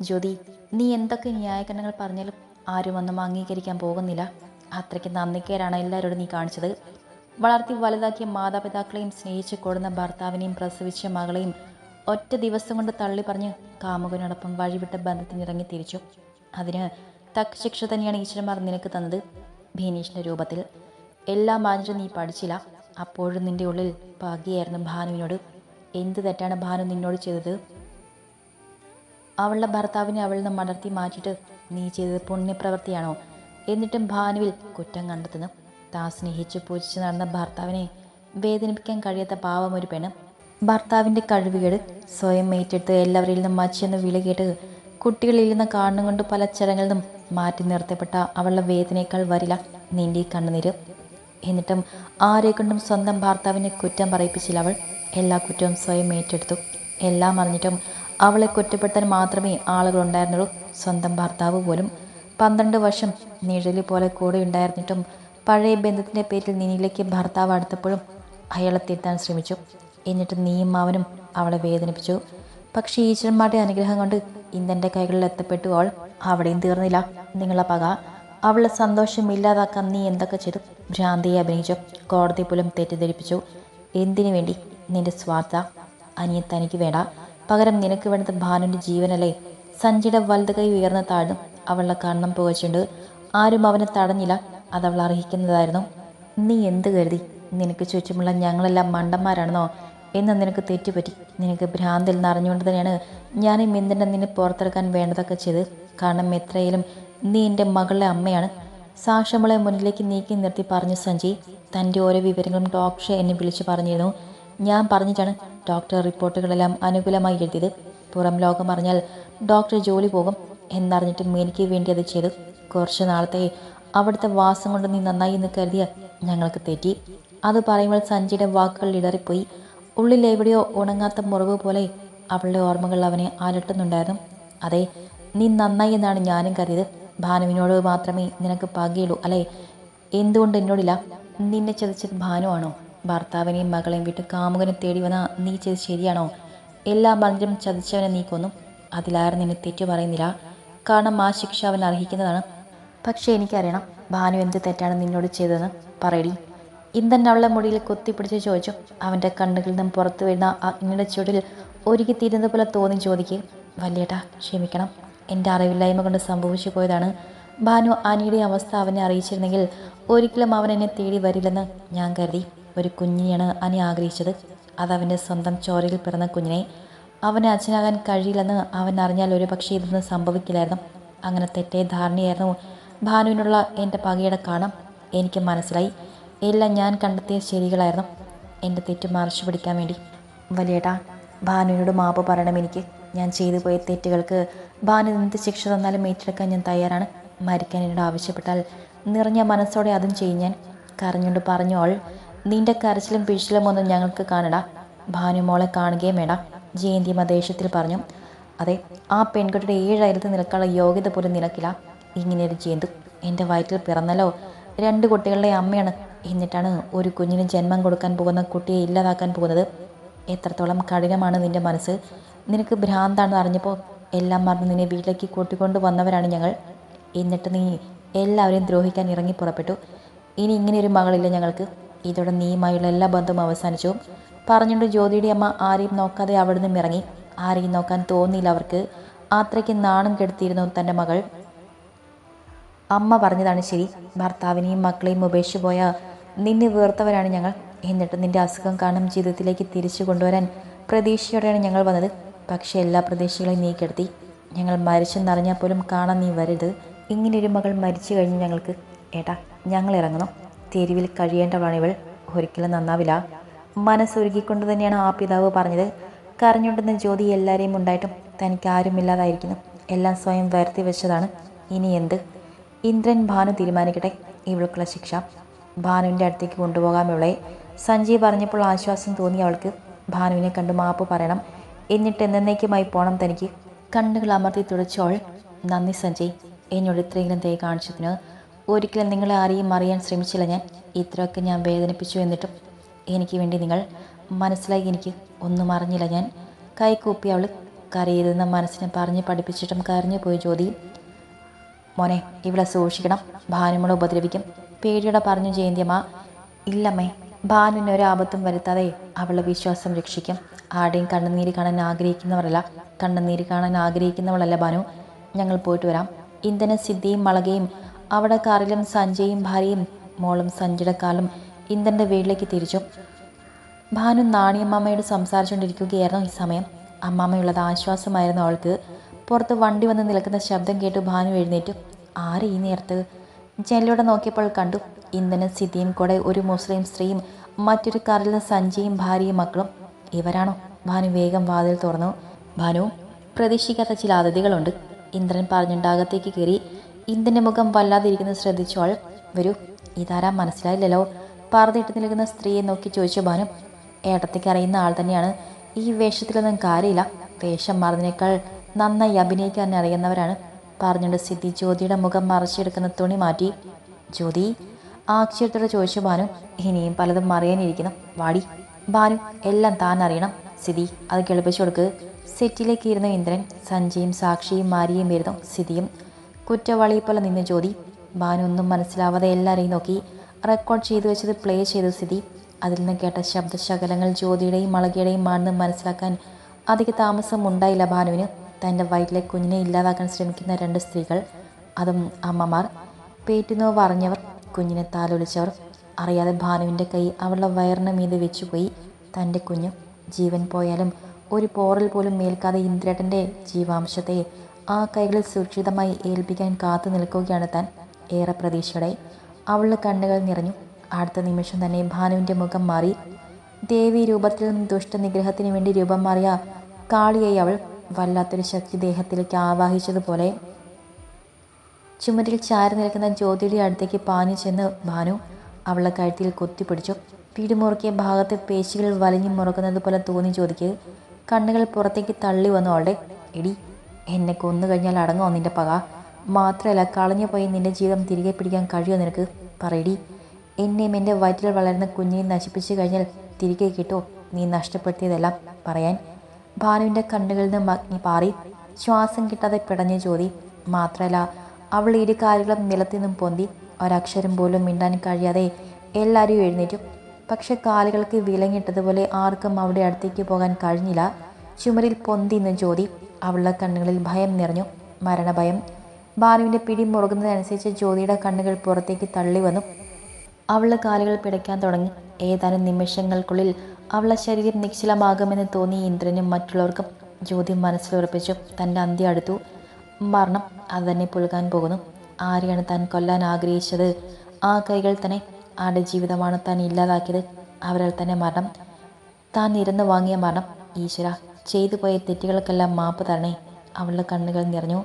ജ്യോതി നീ എന്തൊക്കെ ന്യായീകരണങ്ങൾ പറഞ്ഞാലും ആരും ഒന്നും അംഗീകരിക്കാൻ പോകുന്നില്ല. അത്രയ്ക്ക് നന്ദിക്കേരാണ് എല്ലാവരോടും നീ കാണിച്ചത്. വളർത്തി വലുതാക്കിയ മാതാപിതാക്കളെയും സ്നേഹിച്ച് കൊടുന്ന ഭർത്താവിനെയും പ്രസവിച്ച മകളെയും ഒറ്റ ദിവസം കൊണ്ട് തള്ളി പറഞ്ഞ് കാമുകനോടൊപ്പം വഴിവിട്ട ബന്ധത്തിനിറങ്ങി തിരിച്ചു. അതിന് തക്ക ശിക്ഷ തന്നെയാണ് ഈശ്വരന്മാർ നിനക്ക് തന്നത്. ഭീനീഷിന്റെ രൂപത്തിൽ എല്ലാം മാനിട്ട് നീ പഠിച്ചില്ല. അപ്പോഴും നിന്റെ ഉള്ളിൽ ഭാഗ്യയായിരുന്നു ഭാനുവിനോട്. എന്ത് തെറ്റാണ് ഭാനു നിന്നോട് ചെയ്തത്? അവളുടെ ഭർത്താവിനെ അവൾ നിന്ന് മടർത്തി മാറ്റിയിട്ട് നീ ചെയ്തത് പുണ്യപ്രവൃത്തിയാണോ? എന്നിട്ടും ഭാനുവിൽ കുറ്റം കണ്ടെത്തുന്നു. താ സ്നേഹിച്ച് പൂജിച്ച് നടന്ന ഭർത്താവിനെ വേദനിപ്പിക്കാൻ കഴിയാത്ത പാവം ഒരു പെണ്ണ്. ഭർത്താവിന്റെ കഴിവുകേട് സ്വയം ഏറ്റെടുത്ത് എല്ലാവരിൽ നിന്നും മച്ചെന്ന് വിളി കേട്ട് കുട്ടികളിൽ നിന്ന് കാണുകൊണ്ട് പല ചടങ്ങളിൽ നിന്നും മാറ്റി നിർത്തപ്പെട്ട അവളുടെ വേദനയേക്കാൾ വരില്ല നീണ്ടി കണ്ണുനീര്. എന്നിട്ടും ആരെക്കൊണ്ടും സ്വന്തം ഭർത്താവിനെ കുറ്റം പറയിപ്പിച്ചില്ല അവൾ. എല്ലാ കുറ്റവും സ്വയം ഏറ്റെടുത്തു. എല്ലാം അറിഞ്ഞിട്ടും അവളെ കുറ്റപ്പെടുത്താൻ മാത്രമേ ആളുകളുണ്ടായിരുന്നുള്ളൂ. സ്വന്തം ഭർത്താവ് പോലും പന്ത്രണ്ട് വർഷം നിഴലി പോലെ കൂടെ ഉണ്ടായിരുന്നിട്ടും പഴയ ബന്ധത്തിന്റെ പേരിൽ നിനിയിലേക്ക് ഭർത്താവ് അടുത്തപ്പോഴും അയാളെ തിരുത്താൻ ശ്രമിച്ചു. എന്നിട്ട് നീയും അവനും അവളെ വേദനിപ്പിച്ചു. പക്ഷേ ഈശ്വരന്മാരുടെ അനുഗ്രഹം കൊണ്ട് ഇന്ദന്റെ കൈകളിൽ എത്തപ്പെട്ടു. അവൾ അവിടെയും തീർന്നില്ല. നിങ്ങളെ പക. അവളുടെ സന്തോഷം ഇല്ലാതാക്കാൻ നീ എന്തൊക്കെ ചെയ്തു? ഭ്രാന്തിയെ അഭിനയിച്ചു. കോടതി പോലും തെറ്റിദ്ധരിപ്പിച്ചു. എന്തിനു വേണ്ടി? നിന്റെ സ്വാർത്ഥ. അനിയൻ തനിക്ക് വേണ്ട. പകരം നിനക്ക് വേണ്ടത് ഭാനുവിന്റെ ജീവനല്ലേ? സഞ്ജയുടെ വലത് കൈ ഉയർന്ന താഴ്ന്നു അവളുടെ കണ്ണം പുകച്ചുണ്ട് ആരും അവനെ തടഞ്ഞില്ല. അതവൾ അർഹിക്കുന്നതായിരുന്നു. നീ എന്ത് കരുതി? നിനക്ക് ചുറ്റുമുള്ള ഞങ്ങളെല്ലാം മണ്ടന്മാരാണെന്നോ? എന്ന് നിനക്ക് തെറ്റുപറ്റി. നിനക്ക് ഭ്രാന്തിൽ നിറഞ്ഞുകൊണ്ട് തന്നെയാണ് ഞാൻ ഈ മിന്ദന്റെ നിന്നെ പുറത്തെടുക്കാൻ വേണ്ടതൊക്കെ ചെയ്ത് കാരണം എത്രയായാലും നീ എന്റെ മകളുടെ അമ്മയാണ്. സാക്ഷമളെ മുന്നിലേക്ക് നീക്കി നിർത്തി പറഞ്ഞു സഞ്ജയ് തന്റെ ഓരോ വിവരങ്ങളും ഡോക്ടറെ എന്നെ വിളിച്ചു പറഞ്ഞിരുന്നു. ഞാൻ പറഞ്ഞിട്ടാണ് ഡോക്ടർ റിപ്പോർട്ടുകളെല്ലാം അനുകൂലമായി എഴുതിയത്. പുറം ലോകം അറിഞ്ഞാൽ ഡോക്ടർ ജോലി പോകും എന്നറിഞ്ഞിട്ടും എനിക്ക് വേണ്ടി അത് ചെയ്തു. കുറച്ച് നാളത്തെ അവിടുത്തെ വാസം കൊണ്ട് നീ നന്നായി എന്ന് കരുതിയ ഞങ്ങൾക്ക് തെറ്റി. അത് പറയുമ്പോൾ സഞ്ജയുടെ വാക്കുകൾ ഇടറിപ്പോയി. ഉള്ളിൽ എവിടെയോ ഉണങ്ങാത്ത മുറിവ് പോലെ അവളുടെ ഓർമ്മകൾ അവനെ അലട്ടുന്നുണ്ടായിരുന്നു അതെ നീ നന്നായി എന്നാണ് ഞാനും കരുതിയത്. ഭാനുവിനോട് മാത്രമേ നിനക്ക് പകയുള്ളൂ അല്ലേ? എന്തുകൊണ്ട് എന്നോടില്ല? നിന്നെ ചതിച്ചത് ഭാനുവാണോ? ഭർത്താവിനെയും മകളെയും വിട്ട് കാമുകനെ തേടി വന്ന നീ ചെയ്ത് ശരിയാണോ? എല്ലാ മന്ദിരം ചതിച്ചവനെ നീ കൊന്നു. അതിലാരും നിന്നെ തെറ്റു പറയുന്നില്ല. കാരണം ആ ശിക്ഷ അവൻ അർഹിക്കുന്നതാണ്. പക്ഷേ എനിക്കറിയണം ഭാനു എന്ത് തെറ്റാണ് നിന്നോട് ചെയ്തതെന്ന്. പറയടി. ഇന്തൻ അവളുടെ മുടിയിൽ കൊത്തിപ്പിടിച്ച് ചോദിച്ചു. അവന്റെ കണ്ണുകളിൽ നിന്നും പുറത്തു വരുന്ന അഗ്നിയുടെ ചുവടിൽ ഒരുക്കി തീരുന്നത് പോലെ തോന്നി ചോദിക്ക്. വല്യേട്ടാ ക്ഷമിക്കണം. എന്റെ അറിവില്ലായ്മ കൊണ്ട് സംഭവിച്ചു പോയതാണ്. ഭാനു അനിയുടെ അവസ്ഥ അവനെ അറിയിച്ചിരുന്നെങ്കിൽ ഒരിക്കലും അവൻ എന്നെ തേടി വരില്ലെന്ന് ഞാൻ കരുതി. ഒരു കുഞ്ഞിനെയാണ് അനി ആഗ്രഹിച്ചത്. അതവന്റെ സ്വന്തം ചോരയിൽ പിറന്ന കുഞ്ഞിനെ. അവന് അച്ഛനാകാൻ കഴിയില്ലെന്ന് അവൻ അറിഞ്ഞാൽ ഒരു പക്ഷേ ഇതൊന്നും സംഭവിക്കില്ലായിരുന്നു. അങ്ങനെ തെറ്റേ ധാരണയായിരുന്നു ഭാനുവിനുള്ള എന്റെ പകയുടെ കാണം. എനിക്ക് മനസ്സിലായി. എല്ലാം ഞാൻ കണ്ടെത്തിയ ശരികളായിരുന്നു. എന്റെ തെറ്റ് മറച്ചു പിടിക്കാൻ വേണ്ടി. വലിയേട്ടാ ഭാനുവിനോട് മാപ്പ് പറയണം എനിക്ക്. ഞാൻ ചെയ്തു പോയ തെറ്റുകൾക്ക് ഭാനു എന്ത് ശിക്ഷ തന്നാലും ഏറ്റെടുക്കാൻ ഞാൻ തയ്യാറാണ്. മരിക്കാൻ എന്നോട് ആവശ്യപ്പെട്ടാൽ നിറഞ്ഞ മനസ്സോടെ അതും ചെയ്യും ഞാൻ. കരഞ്ഞുകൊണ്ട് പറഞ്ഞു അവൾ നിന്റെ കരച്ചിലും പിഴിച്ചിലും ഒന്നും ഞങ്ങൾക്ക് കാണടാ ഭാനുമോളെ കാണുകയും വേണ്ട ജയന്തിമ ദേഷ്യത്തിൽ പറഞ്ഞു. അതെ ആ പെൺകുട്ടിയുടെ ഏഴായിരത്തി നിനക്കുള്ള യോഗ്യത പോലും നിനക്കില്ല. ഇങ്ങനെ ഒരു ജന്തു എന്റെ വയറ്റിൽ പിറന്നല്ലോ. രണ്ട് കുട്ടികളുടെ അമ്മയാണ്. എന്നിട്ടാണ് ഒരു കുഞ്ഞിന് ജന്മം കൊടുക്കാൻ പോകുന്ന കുട്ടിയെ ഇല്ലാതാക്കാൻ പോകുന്നത്. എത്രത്തോളം കഠിനമാണ് നിന്റെ മനസ്സ്. നിനക്ക് ഭ്രാന്താണെന്ന് അറിഞ്ഞപ്പോൾ എല്ലാം മറന്ന് നിന്നെ വീട്ടിലേക്ക് കൂട്ടിക്കൊണ്ട് വന്നവരാണ് ഞങ്ങൾ. എന്നിട്ട് നീ എല്ലാവരെയും ദ്രോഹിക്കാൻ ഇറങ്ങി പുറപ്പെട്ടു. ഇനി ഇങ്ങനെയൊരു മകളില്ല ഞങ്ങൾക്ക്. ഇതോടെ നീയുമായുള്ള എല്ലാ ബന്ധവും അവസാനിച്ചു. പറഞ്ഞുകൊണ്ട് ജ്യോതിയുടെ അമ്മ ആരെയും നോക്കാതെ അവിടെ നിന്നും ഇറങ്ങി. ആരെയും നോക്കാൻ തോന്നിയില്ല അവർക്ക്. അത്രയ്ക്ക് നാണം കെടുത്തിയിരുന്നു തന്റെ മകൾ. അമ്മ പറഞ്ഞതാണ് ശരി. ഭർത്താവിനെയും മക്കളെയും ഉപേക്ഷിച്ച് പോയ നിന്നെ വേർത്തവരാണ് ഞങ്ങൾ. എന്നിട്ട് നിന്റെ അസുഖം കാണും ജീവിതത്തിലേക്ക് തിരിച്ചു കൊണ്ടുവരാൻ പ്രതീക്ഷയോടെയാണ് ഞങ്ങൾ വന്നത്. പക്ഷേ എല്ലാ പ്രതീക്ഷകളെയും നീ കെടുത്തി. ഞങ്ങൾ മരിച്ചെന്നറിഞ്ഞാൽ പോലും കാണാൻ നീ വരരുത്. ഒരു മകൾ മരിച്ചു കഴിഞ്ഞു ഞങ്ങൾക്ക്. ഏട്ടാ ഞങ്ങൾ ഇറങ്ങുന്നു തെരുവിൽ കഴിയേണ്ടവളാണ് ഇവൾ. ഒരിക്കലും നന്നാവില്ല. മനസ്സൊരുക്കിക്കൊണ്ട് തന്നെയാണ് ആ പിതാവ് പറഞ്ഞത്. കരഞ്ഞുണ്ടെന്ന ജ്യോതി എല്ലാവരെയും ഉണ്ടായിട്ടും തനിക്ക് ആരുമില്ലാതായിരിക്കുന്നു എല്ലാം സ്വയം വരുത്തി വെച്ചതാണ്. ഇനി എന്ത്? ഇന്ദ്രൻ ഭാനു തീരുമാനിക്കട്ടെ. ഇവൾക്കുള്ള ശിക്ഷ. ഭാനുവിന്റെ അടുത്തേക്ക് കൊണ്ടുപോകാം ഇവളെ. സഞ്ജയ് പറഞ്ഞപ്പോൾ ആശ്വാസം തോന്നി അവൾക്ക്. ഭാനുവിനെ കണ്ട് മാപ്പ് പറയണം. എന്നിട്ട് എന്നേക്കുമായി പോണം തനിക്ക്. കണ്ണുകൾ അമർത്തി തുടച്ചോൾ നന്ദി സഞ്ജയ്. എന്നോട് ഇത്രയെങ്കിലും ദയ കാണിച്ചതിന് ഒരിക്കലും നിങ്ങളെ ആരെയും അറിയാൻ ശ്രമിച്ചില്ല ഞാൻ. ഇത്രയൊക്കെ ഞാൻ വേദനിപ്പിച്ചു എന്നിട്ടും എനിക്ക് വേണ്ടി നിങ്ങൾ മനസ്സിലായി എനിക്ക് ഒന്നും അറിഞ്ഞില്ല ഞാൻ. കൈകൂപ്പി അവൾ കരയരുതെന്ന മനസ്സിനെ പറഞ്ഞ് പഠിപ്പിച്ചിട്ടും കരഞ്ഞു പോയി ജ്യോതി. മോനെ ഇവിടെ സൂക്ഷിക്കണം. ഭാനുമോളെ ഉപദ്രവിക്കും. പേടിയോടെ പറഞ്ഞു ജയന്തിയമ്മ ഇല്ലമ്മേ ഭാനുവിന് ഒരാപത്തും വരുത്താതെ അവളുടെ വിശ്വാസം രക്ഷിക്കും. ആടെയും കണ്ണുനീര് കാണാൻ ആഗ്രഹിക്കുന്നവരല്ല. കണ്ണുനീര് കാണാൻ ആഗ്രഹിക്കുന്നവളല്ല ഭാനു. ഞങ്ങൾ പോയിട്ട് വരാം. ഇന്ധന സിദ്ധിയും മളകയും അവിടെ കാറിലും സഞ്ജയും ഭാര്യയും മോളും സഞ്ജയുടെ കാലും ഇന്ദ്രന്റെ വീട്ടിലേക്ക് തിരിച്ചു. ഭാനു നാണിയമ്മയോട് സംസാരിച്ചുകൊണ്ടിരിക്കുകയായിരുന്നു ഈ സമയം. അമ്മാമ്മയുള്ളത് ആശ്വാസമായിരുന്നു അവൾക്ക്. പുറത്ത് വണ്ടി വന്ന് നിൽക്കുന്ന ശബ്ദം കേട്ട് ഭാനു എഴുന്നേറ്റു. ആര് ഈ നേരത്ത്? ജനലിലൂടെ നോക്കിയപ്പോൾ കണ്ടു. ഇന്ദനും സിദ്ധിയും കൂടെ ഒരു മുസ്ലിം സ്ത്രീയും മറ്റൊരു കാറിൽ സഞ്ജയും ഭാര്യയും മക്കളും. ഇവരാണോ? ഭാനു വേഗം വാതിൽ തുറന്നു. ഭാനു പ്രതീക്ഷിക്കാത്ത ചില അതിഥികളുണ്ട്. ഇന്ദ്രൻ പറഞ്ഞുണ്ടാകത്തേക്ക് കയറി ഇന്ദ്രന്റെ മുഖം വല്ലാതിരിക്കുന്നത് ശ്രദ്ധിച്ചോൾ വരൂ ഇതാരാ മനസ്സിലായില്ലല്ലോ? പറതിട്ട് നിൽക്കുന്ന സ്ത്രീയെ നോക്കി ചോദിച്ചു ഭാനു ഏട്ടത്തേക്ക് അറിയുന്ന ആൾ തന്നെയാണ്. ഈ വേഷത്തിലൊന്നും കാര്യമില്ല. വേഷം മാറുന്നതിനേക്കാൾ നന്നായി അഭിനയിക്കാൻ അറിയുന്നവരാണ്. പറഞ്ഞുകൊണ്ട് സിദ്ധി ജ്യോതിയുടെ മുഖം മറച്ചെടുക്കുന്ന തുണി മാറ്റി. ജ്യോതി? ആക്ഷേപത്തോടെ ചോദിച്ചു ഭാനു ഇനിയും പലതും മറിയാനിരിക്കണം വാടി. ഭാനു എല്ലാം താൻ അറിയണം. സിദ്ധി അത് കേൾപ്പിച്ചു കൊടുക്ക്. സെറ്റിലേക്ക് ഇരുന്ന ഇന്ദ്രൻ സഞ്ജയും സാക്ഷിയും മാരിയും വരുന്നു. സിദ്ധിയും കുറ്റവാളിയെ പോലെ നിന്ന് ജ്യോതി ഭാനൊന്നും മനസ്സിലാവാതെ എല്ലാവരെയും നോക്കി. റെക്കോർഡ് ചെയ്തു വെച്ചത് പ്ലേ ചെയ്ത സ്ഥിതി അതിൽ നിന്ന് കേട്ട ശബ്ദശകലങ്ങൾ ജ്യോതിയുടെയും മളകയുടെയും ആണെന്ന് മനസ്സിലാക്കാൻ അധിക താമസം ഉണ്ടായില്ല ഭാനുവിന് തന്റെ വയറ്റിലെ കുഞ്ഞിനെ ഇല്ലാതാക്കാൻ ശ്രമിക്കുന്ന രണ്ട് സ്ത്രീകൾ അതും അമ്മമാർ. പേറ്റുനോവ് അറിഞ്ഞവർ കുഞ്ഞിനെ താലൊലിച്ചവർ. അറിയാതെ ഭാനുവിന്റെ കൈ അവളുടെ വയറിന് മീതെ വെച്ചുപോയി. തന്റെ കുഞ്ഞ് ജീവൻ പോയാലും ഒരു പോറൽ പോലും മേൽക്കാതെ ഇന്ദ്രേട്ടന്റെ ജീവാംശത്തെ ആ കൈകളിൽ സുരക്ഷിതമായി ഏൽപ്പിക്കാൻ കാത്തു നിൽക്കുകയാണ് താൻ. ഏറെ പ്രതീക്ഷയുടെ അവളുടെ കണ്ണുകൾ നിറഞ്ഞു. അടുത്ത നിമിഷം തന്നെ ഭാനുവിന്റെ മുഖം മാറി. ദേവി രൂപത്തിൽ നിന്നും ദുഷ്ടനിഗ്രഹത്തിന് വേണ്ടി രൂപം മാറിയ കാളിയായി അവൾ വല്ലാത്തൊരു ശക്തി ദേഹത്തിലേക്ക് ആവാഹിച്ചതുപോലെ ചുമരിൽ ചാരി നിൽക്കുന്ന ജ്യോതിയുടെ അടുത്തേക്ക് പാഞ്ഞു ചെന്ന് ഭാനു അവളുടെ കഴുത്തിൽ കൊത്തിപ്പിടിച്ചു. പിടിമുറുക്കിയ ഭാഗത്ത് പേശികൾ വലിഞ്ഞു മുറുക്കുന്നത് പോലെ തോന്നി ജ്യോതിക്ക് കണ്ണുകൾ പുറത്തേക്ക് തള്ളി വന്നു അവളുടെ. എടി എന്നെ കൊന്നു കഴിഞ്ഞാൽ അടങ്ങോ നിന്റെ പക? മാത്രമല്ല കളഞ്ഞു പോയി നിന്റെ ജീവിതം തിരികെ പിടിക്കാൻ കഴിയുമോ നിനക്ക്? പറയടി. എന്നെയും എന്റെ വയറ്റിൽ വളരുന്ന കുഞ്ഞിനെ നശിപ്പിച്ചു കഴിഞ്ഞാൽ തിരികെ കിട്ടുമോ നീ നഷ്ടപ്പെടുത്തിയതെല്ലാം പറയാൻ. ഭാനുവിന്റെ കണ്ണുകളിൽ നിന്ന് മഗ്നി പാറി. ശ്വാസം കിട്ടാതെ പിടഞ്ഞ ജ്യോതി. മാത്രമല്ല അവൾ ഇരു കാലുകളും നിലത്തു നിന്നും പൊന്തി. ഒരക്ഷരം പോലും മിണ്ടാൻ കഴിയാതെ എല്ലാവരും എഴുന്നേറ്റു. പക്ഷെ കാലുകൾക്ക് വിലങ്ങിട്ടതുപോലെ ആർക്കും അവിടെ അടുത്തേക്ക് പോകാൻ കഴിഞ്ഞില്ല. ചുമരിൽ പൊന്തി നിന്ന് ജ്യോതി. അവളുടെ കണ്ണുകളിൽ ഭയം നിറഞ്ഞു. മരണഭയം. ബാനുവിന്റെ പിടി മുറുകുന്നതനുസരിച്ച് ജ്യോതിയുടെ കണ്ണുകൾ പുറത്തേക്ക് തള്ളി വന്നു. അവളുടെ കാലുകൾ പിടയ്ക്കാൻ തുടങ്ങി. ഏതാനും നിമിഷങ്ങൾക്കുള്ളിൽ അവളുടെ ശരീരം നിശ്ചലമാകുമെന്ന് തോന്നി ഇന്ദ്രനും മറ്റുള്ളവർക്കും ജ്യോതി മനസ്സിലുറപ്പിച്ചു തന്റെ അന്ത്യം അടുത്തു. മരണം അത് തന്നെ പുൽകാൻ പോകുന്നു. ആരെയാണ് താൻ കൊല്ലാൻ ആഗ്രഹിച്ചത്? ആ കൈകൾ തന്നെ ആടെ ജീവിതമാണ് താൻ ഇല്ലാതാക്കിയത്? അവരാൽ തന്നെ മരണം. താൻ ഇരുന്ന് വാങ്ങിയ മരണം. ഈശ്വര ചെയ്തു പോയ തെറ്റുകൾക്കെല്ലാം മാപ്പ് തരണേ. അവളുടെ കണ്ണുകൾ നിറഞ്ഞു.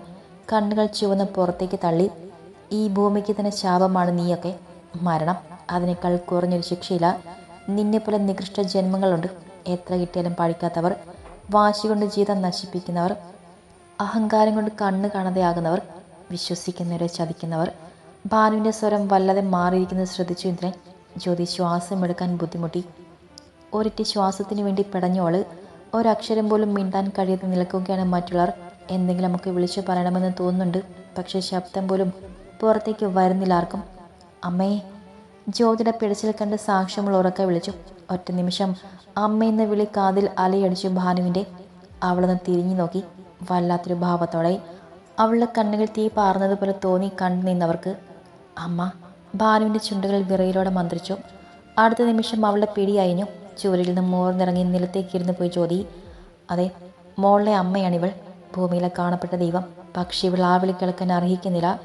കണ്ണുകൾ ചുവന്ന് പുറത്തേക്ക് തള്ളി. ഈ ഭൂമിക്ക് തന്നെ ശാപമാണ് നീയൊക്കെ. മരണം അതിനേക്കാൾ കുറഞ്ഞൊരു ശിക്ഷയില്ല. നിന്നെപ്പോലെ നികൃഷ്ട ജന്മങ്ങളുണ്ട്. എത്ര കിട്ടിയാലും പഠിക്കാത്തവർ വാശി കൊണ്ട് ജീവിതം നശിപ്പിക്കുന്നവർ അഹങ്കാരം കൊണ്ട് കണ്ണ് കാണാതെയാകുന്നവർ വിശ്വസിക്കുന്നവരെ ചതിക്കുന്നവർ ഭാനുവിന്റെ സ്വരം വല്ലാതെ മാറിയിരിക്കുന്നത് ശ്രദ്ധിച്ചു ഇന്ദ്രൻ. ജ്യോതി ശ്വാസം എടുക്കാൻ ബുദ്ധിമുട്ടി. ഒരിറ്റ് ശ്വാസത്തിന് വേണ്ടി പിടഞ്ഞോൾ ഒരക്ഷരം പോലും മിണ്ടാൻ കഴിയാതെ നിൽക്കുകയാണ് മറ്റുള്ളവർ. എന്തെങ്കിലും നമുക്ക് വിളിച്ചു പറയണമെന്ന് തോന്നുന്നുണ്ട്. പക്ഷേ ശബ്ദം പോലും പുറത്തേക്ക് വരുന്നില്ല ആർക്കും. അമ്മേ ജ്യോതിയുടെ പിടിച്ചിൽ കണ്ട് സാക്ഷ്യമുള്ള ഉറക്കെ വിളിച്ചു. ഒറ്റ നിമിഷം അമ്മയെന്ന വിളി കാതിൽ അലയടിച്ചു ഭാനുവിന്റെ. അവളൊന്ന് തിരിഞ്ഞു നോക്കി. വല്ലാത്തൊരു ഭാവത്തോടെ അവളുടെ കണ്ണുകൾ തീ പാർന്നതുപോലെ തോന്നി കണ്ടു നിന്നവർക്ക്. അമ്മ ഭാനുവിന്റെ ചുണ്ടുകൾ വിറയിലോടെ മന്ത്രിച്ചു. അടുത്ത നിമിഷം അവളുടെ പിടിയയഞ്ഞു ചുവരിൽ നിന്ന് മോർന്നിറങ്ങി നിലത്തേക്ക് ഇരുന്ന് പോയി ചോദി. അതെ മോളിലെ അമ്മയാണിവൾ. ഭൂമിയിലെ കാണപ്പെട്ട ദൈവം. പക്ഷേ ഇവൾ ആ വിളി കേൾക്കാൻ അർഹിക്കുന്നില്ല.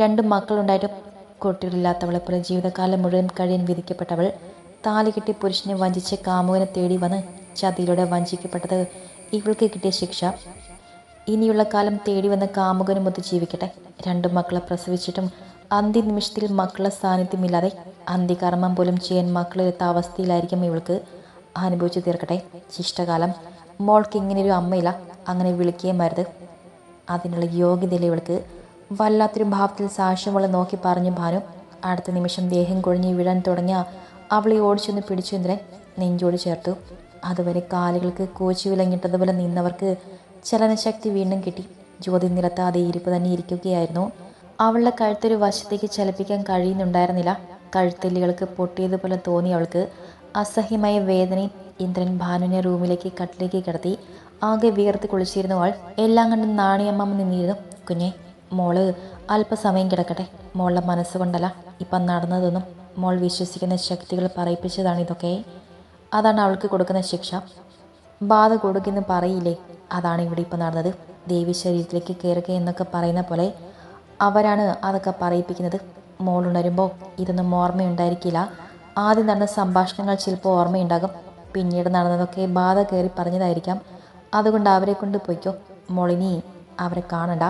രണ്ട് മക്കളുണ്ടായിട്ടും കുട്ടികളില്ലാത്തവളെ പോലെ ജീവിതകാലം മുഴുവൻ കഴിയാൻ വിധിക്കപ്പെട്ടവൾ. താലി കെട്ടി പുരുഷനെ വഞ്ചിച്ച് കാമുകനെ തേടി വന്ന് ചതിയിലൂടെ വഞ്ചിക്കപ്പെട്ടത് ഇവൾക്ക് കിട്ടിയ ശിക്ഷ. ഇനിയുള്ള കാലം തേടി വന്ന കാമുകനുമൊത്ത് ജീവിക്കട്ടെ. രണ്ടു മക്കളെ പ്രസവിച്ചിട്ടും അന്ത്യ നിമിഷത്തിൽ മക്കളുടെ സാന്നിധ്യമില്ലാതെ അന്ത്യകർമ്മം പോലും ചെയ്യാൻ മക്കളെത്ത അവസ്ഥയിലായിരിക്കും ഇവൾക്ക് അനുഭവിച്ചു തീർക്കട്ടെ. ശിഷ്ടകാലം. മോൾക്ക് ഇങ്ങനെയൊരു അമ്മയില്ല. അങ്ങനെ വിളിക്കുകയും വരുത് അതിനുള്ള യോഗ്യതയില്ല ഇവൾക്ക്. വല്ലാത്തൊരു ഭാവത്തിൽ സാക്ഷ്യമുള്ള നോക്കി പറഞ്ഞു ഭാനു അടുത്ത നിമിഷം ദേഹം കൊഴിഞ്ഞ് വീഴാൻ തുടങ്ങിയ അവളെ ഓടിച്ചൊന്ന് പിടിച്ചു ഇന്ദ്രൻ നെഞ്ചോട് ചേർത്തു. അതുവരെ കാലുകൾക്ക് കോച്ചു വിലങ്ങിട്ടതുപോലെ നിന്നവർക്ക് ചലനശക്തി വീണ്ടും കിട്ടി. ജ്യോതി നിലത്താതെ ഇരിപ്പ് തന്നെ ഇരിക്കുകയായിരുന്നു. അവളുടെ കഴുത്തൊരു വശത്തേക്ക് ചലിപ്പിക്കാൻ കഴിയുന്നുണ്ടായിരുന്നില്ല. കഴുത്തെല്ലുകൾക്ക് പൊട്ടിയതുപോലെ തോന്നി അവൾക്ക്. അസഹ്യമായ വേദനയും ഇന്ദ്രൻ ഭാനുവിനെ റൂമിലേക്ക് കട്ടിലേക്ക് കിടത്തി. ആകെ വിയർത്ത് കുളിച്ചിരുന്നു അവൾ എല്ലാം കണ്ട് നാണിയമ്മ നിന്നിരുന്നു. കുഞ്ഞെ മോൾ അല്പസമയം കിടക്കട്ടെ. മോളുടെ മനസ്സുകൊണ്ടല്ല ഇപ്പം നടന്നതൊന്നും മോൾ വിശ്വസിക്കുന്ന ശക്തികൾ പറയിപ്പിച്ചതാണ് ഇതൊക്കെ. അതാണ് അവൾക്ക് കൊടുക്കുന്ന ശിക്ഷ. ബാധ കൊടുക്കുന്നു പറയില്ലേ? അതാണ് ഇവിടെ ഇപ്പം നടന്നത്. ദേവി ശരീരത്തിലേക്ക് കയറുക എന്നൊക്കെ പറയുന്ന പോലെ അവരാണ് അതൊക്കെ പറയിപ്പിക്കുന്നത്. മോളുണരുമ്പോൾ ഇതൊന്നും ഓർമ്മയുണ്ടായിരിക്കില്ല. ആദ്യം നടന്ന സംഭാഷണങ്ങൾ ചിലപ്പോൾ ഓർമ്മയുണ്ടാകും. പിന്നീട് നടന്നതൊക്കെ ബാധ കയറി പറഞ്ഞതായിരിക്കാം. അതുകൊണ്ട് അവരെ കൊണ്ട് പോയിക്കോ. മോളിനി അവരെ കാണണ്ട.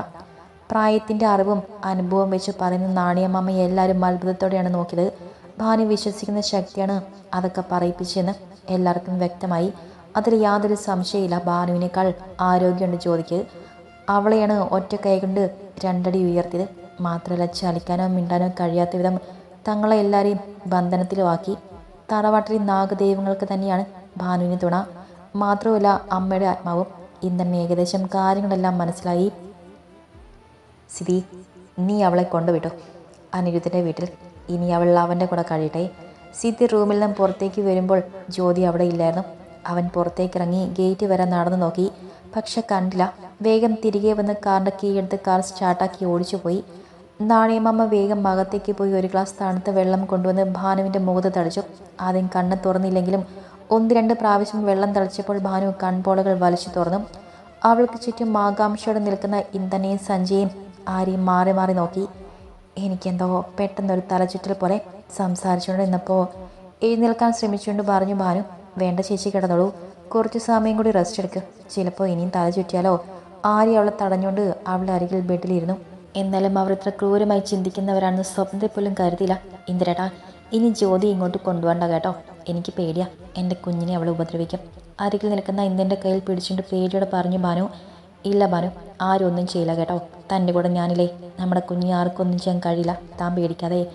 പ്രായത്തിന്റെ അറിവും അനുഭവം വെച്ച് പറയുന്ന നാണിയമ്മയെ എല്ലാവരും അത്ഭുതത്തോടെയാണ് നോക്കിയത്. ഭാനു വിശ്വസിക്കുന്ന ശക്തിയാണ് അതൊക്കെ പറയിപ്പിച്ചെന്ന് എല്ലാവർക്കും വ്യക്തമായി. അതിൽ യാതൊരു സംശയമില്ല ഭാനുവിനേക്കാൾ ആരോഗ്യമുണ്ട് ചോദിക്ക് അവളെയാണ് ഒറ്റ കൈ കൊണ്ട് രണ്ടടി ഉയർത്തിയത്. മാത്രമല്ല ചലിക്കാനോ മിണ്ടാനോ കഴിയാത്ത വിധം തങ്ങളെ എല്ലാവരെയും ബന്ധനത്തിലുമാക്കി തറവാട്ടിലെ നാഗദൈവങ്ങൾക്ക് തന്നെയാണ് ഭാനുവിന് തുണ. മാത്രമല്ല അമ്മയുടെ ആത്മാവും. ഇന്ദ്രൻ ഏകദേശം കാര്യങ്ങളെല്ലാം മനസ്സിലായി. സിതി നീ അവളെ കൊണ്ടുവിട്ടു. അനിരുദ്ധന്റെ വീട്ടിൽ ഇനി അവൾ അവന്റെ കൂടെ കഴിയട്ടെ. സിദ്ധി റൂമിൽ നിന്ന് പുറത്തേക്ക് വരുമ്പോൾ ജ്യോതി അവിടെ ഇല്ലായിരുന്നു. അവൻ പുറത്തേക്ക് ഇറങ്ങി ഗേറ്റ് വരെ നടന്നു നോക്കി. പക്ഷെ കണ്ടില്ല വേഗം തിരികെ വന്ന് കാറിന്റെ കീ എടുത്ത് കാർ സ്റ്റാർട്ടാക്കി ഓടിച്ചു പോയി നാണയമ്മ വേഗം അകത്തേക്ക് പോയി ഒരു ഗ്ലാസ് തണുത്ത വെള്ളം കൊണ്ടുവന്ന് ഭാനുവിന്റെ മുഖത്ത് തളിച്ചു. ആദ്യം കണ്ണ് തുറന്നില്ലെങ്കിലും ഒന്ന് രണ്ട് പ്രാവശ്യം വെള്ളം തളിച്ചപ്പോൾ ഭാനു കൺപോളകൾ വലിച്ചു തുറന്നു. അവൾക്ക് ചുറ്റും ആകാംക്ഷയോടെ നിൽക്കുന്ന ഇന്ധനയും സഞ്ജയും ആരെയും മാറി മാറി നോക്കി. എനിക്കെന്തോ പെട്ടെന്നൊരു തലചുറ്റൽ പോലെ സംസാരിച്ചുകൊണ്ട് നിന്നപ്പോൾ എഴുന്നേൽക്കാൻ ശ്രമിച്ചുകൊണ്ട് പറഞ്ഞു ഭാനു വേണ്ട ചേച്ചി കിടന്നോളൂ. കുറച്ച് സമയം കൂടി റെസ്റ്റ് എടുക്കുക ചിലപ്പോൾ ഇനിയും തല ചുറ്റിയാലോ? ആര്യ അവളെ തടഞ്ഞുകൊണ്ട് അവളുടെ അരികിൽ ബെഡിലിരുന്നു. എന്നാലും അവർ ഇത്ര ക്രൂരമായി ചിന്തിക്കുന്നവരാണെന്ന് സ്വപ്നത്തിൽ പോലും കരുതിയില്ല. ഇന്ദിരേട്ടാ ഇനി ജ്യോതി ഇങ്ങോട്ട് കൊണ്ടുപോകണ്ട കേട്ടോ. എനിക്ക് പേടിയാ. എന്റെ കുഞ്ഞിനെ അവളെ ഉപദ്രവിക്കും. അരികിൽ നിൽക്കുന്ന ഇന്ദന്റെ കയ്യിൽ പിടിച്ചുകൊണ്ട് പേടിയോടെ പറഞ്ഞു ബാനു ഇല്ല ബാനു ആരും ഒന്നും ചെയ്യില്ല കേട്ടോ. തന്റെ കൂടെ ഞാനില്ലേ. നമ്മുടെ കുഞ്ഞിനെ ആർക്കൊന്നും ചെയ്യാൻ കഴിയില്ല. താൻ പേടിക്കാതെ.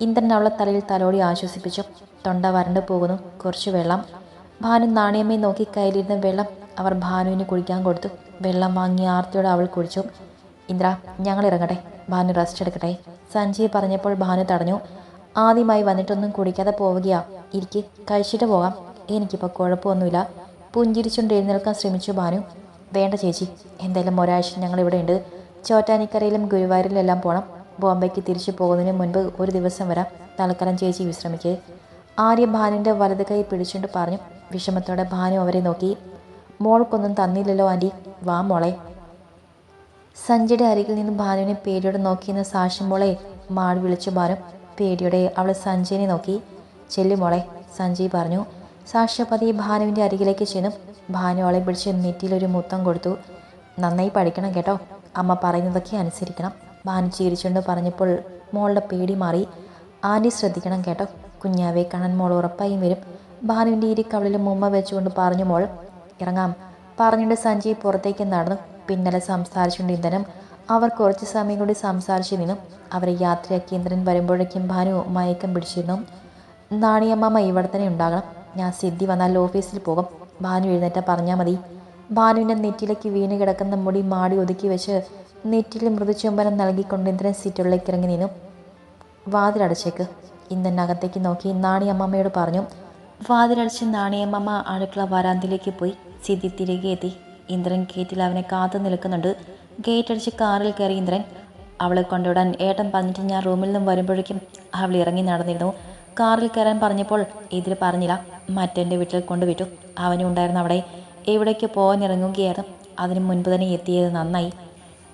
ഇന്ദ്രൻ അവളെ തലയിൽ തലോടി ആശ്വസിപ്പിച്ചു. തൊണ്ട വരണ്ടു പോകുന്നു. കുറച്ച് വെള്ളം. ഭാനു നാണയമ്മയെ നോക്കി കയ്യിലിരുന്ന വെള്ളം അവർ ഭാനുവിന് കുളിക്കാൻ കൊടുത്തു. വെള്ളം വാങ്ങി ആർത്തിയോടെ അവൾ കുടിച്ചു. ഇന്ദ്ര ഞങ്ങൾ ഇറങ്ങട്ടെ. ഭാനു റെസ്റ്റ് എടുക്കട്ടെ. സഞ്ജയ് പറഞ്ഞപ്പോൾ ഭാനു തടഞ്ഞു. ആദ്യമായി വന്നിട്ടൊന്നും കുടിക്കാതെ പോവുകയാ. ഇരിക്ക് കഴിച്ചിട്ട് പോകാം. എനിക്കിപ്പോൾ കുഴപ്പമൊന്നുമില്ല. പുഞ്ചിരിച്ചുകൊണ്ട് എഴുന്നേൽക്കാൻ ശ്രമിച്ചു ഭാനു. വേണ്ട ചേച്ചി എന്തായാലും ഒരാഴ്ച ഞങ്ങൾ ഇവിടെ ഉണ്ട്. ചോറ്റാനിക്കരയിലും ഗുരുവായൂരിലും എല്ലാം പോകണം ബോംബെക്ക് തിരിച്ചു പോകുന്നതിന് മുൻപ് ഒരു ദിവസം വരാം. തൽക്കാലം ചേച്ചി വിശ്രമിക്കുക ആര്യ ഭാനുവിന്റെ വലത് കൈ പിടിച്ചുകൊണ്ട് പറഞ്ഞു. വിഷമത്തോടെ ഭാനു അവരെ നോക്കി. മോൾക്കൊന്നും തന്നില്ലല്ലോ ആന്റി വാ മോളെ. സഞ്ജയുടെ അരികിൽ നിന്ന് ഭാനുവിനെ പേടിയോടെ നോക്കിയെന്ന സാക്ഷി മോളെ മാടി വിളിച്ചു ഭാരം പേടിയോടെ അവൾ സഞ്ജയനെ നോക്കി. ചെല്ലു മോളെ സഞ്ജയ് പറഞ്ഞു. സാക്ഷ്യപതി ഭാനുവിന്റെ അരികിലേക്ക് ചെന്നു. ഭാനു അവളെ പിടിച്ച് നെറ്റിയിലൊരു മുത്തം കൊടുത്തു. നന്നായി പഠിക്കണം കേട്ടോ. അമ്മ പറയുന്നതൊക്കെ അനുസരിക്കണം. ഭാനു ചിരിച്ചുകൊണ്ട് പറഞ്ഞപ്പോൾ മോളുടെ പേടി മാറി. ആന്റി ശ്രദ്ധിക്കണം കേട്ടോ. കുഞ്ഞാവെ കാണാൻ മോൾ ഉറപ്പായും വരും. ഭാനുവിന്റെ ഇരിക്കവളിൽ മുമ്മ വെച്ചുകൊണ്ട് പറഞ്ഞു മോൾ ഇറങ്ങാം. പറഞ്ഞിട്ട് സഞ്ജയ് പുറത്തേക്ക് നടന്നു. പിന്നലെ സംസാരിച്ചുകൊണ്ട് ഇന്ധനം അവർ കുറച്ച് സമയം കൂടി സംസാരിച്ചു നിന്നും. അവരെ യാത്രയാക്കി ഇന്ദ്രൻ വരുമ്പോഴേക്കും ഭാനു മയക്കം പിടിച്ചിരുന്നു. നാണിയമ്മ ഇവിടെ തന്നെ ഉണ്ടാകണം. ഞാൻ സിദ്ധി വന്നാൽ ഓഫീസിൽ പോകും. ഭാനു എഴുന്നേറ്റ പറഞ്ഞാൽ മതി. ഭാനുവിന്റെ നെറ്റിലേക്ക് വീണ് കിടക്കുന്ന മുടി മാടി ഒതുക്കി വെച്ച് നെറ്റിൽ മൃദുചുംബനം നൽകിക്കൊണ്ട് ഇന്ദ്രൻ സീറ്റുകളിലേക്ക് ഇറങ്ങി നിന്നു. വാതിലടച്ചേക്ക്. ഇന്ദ്രൻ അകത്തേക്ക് നോക്കി നാണിയമ്മയോട് പറഞ്ഞു വാതിലടച്ച് നാണിയമ്മ അടുക്കള വരാന്തിലേക്ക് പോയി. സിദ്ധി തിരികെ എത്തി. ഇന്ദ്രൻ ഗേറ്റിൽ അവനെ കാത്തു നിൽക്കുന്നുണ്ട്. ഗേറ്റ് അടിച്ച് കാറിൽ കയറി ഇന്ദ്രൻ. അവളെ കൊണ്ടുവിടാൻ ഏട്ടൻ പറഞ്ഞിട്ട് ഞാൻ റൂമിൽ നിന്നും വരുമ്പോഴേക്കും അവൾ ഇറങ്ങി നടന്നിരുന്നു. കാറിൽ കയറാൻ പറഞ്ഞപ്പോൾ ഇതിൽ പറഞ്ഞില്ല. മറ്റെന്റെ വീട്ടിൽ കൊണ്ടുവിട്ടു. അവനും ഉണ്ടായിരുന്നു അവിടെ. എവിടേക്ക് പോകാൻ ഇറങ്ങുകയായിരുന്നു. അതിന് മുൻപ് തന്നെ എത്തിയത് നന്നായി.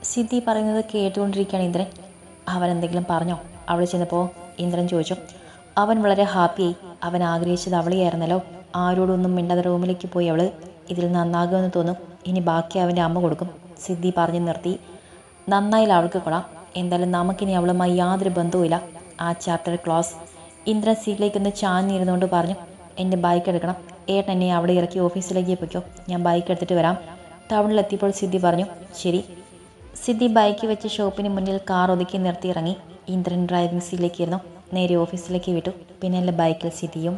സിദ്ധി പറയുന്നത് കേട്ടുകൊണ്ടിരിക്കുകയാണ് ഇന്ദ്രൻ. അവൻ എന്തെങ്കിലും പറഞ്ഞോ? അവൾ ചെന്നപ്പോൾ ഇന്ദ്രൻ ചോദിച്ചു. അവൻ വളരെ ഹാപ്പിയായി. അവൻ ആഗ്രഹിച്ചത് അവളെയായിരുന്നല്ലോ. ആരോടൊന്നും മിണ്ടാതെ റൂമിലേക്ക് പോയി അവൾ ഇതിൽ നന്നാകുമെന്ന് തോന്നും. ഇനി ബാക്കി അവന്റെ അമ്മ കൊടുക്കും. സിദ്ധി പറഞ്ഞു നിർത്തി. നന്നായി അവൾക്ക് കൊള്ളാം. എന്തായാലും നമുക്കിനി അവളുമായി യാതൊരു ബന്ധവുമില്ല. ആ ചാപ്റ്റർ ക്ലോസ്. ഇന്ദ്രൻ സീറ്റിലേക്ക് ഒന്ന് ചാഞ്ഞിരുന്നുകൊണ്ട് പറഞ്ഞു എന്റെ ബൈക്ക് എടുക്കണം. ഏട്ടൻ എന്നെ അവിടെ ഇറക്കി ഓഫീസിലേക്ക് പൊയ്ക്കോ ഞാൻ ബൈക്ക് എടുത്തിട്ട് വരാം. ടൗണിലെത്തിയപ്പോൾ സിദ്ധി പറഞ്ഞു ശരി. സിദ്ധി ബൈക്ക് വെച്ച് ഷോപ്പിന് മുന്നിൽ കാർ ഒതുക്കി നിർത്തി ഇറങ്ങി ഇന്ദ്രൻ ഡ്രൈവിംഗ് സീറ്റിലേക്ക് ഇരുന്നു. നേരെ ഓഫീസിലേക്ക് വിട്ടു. പിന്നെ എന്റെ ബൈക്കിൽ സിദ്ധിയും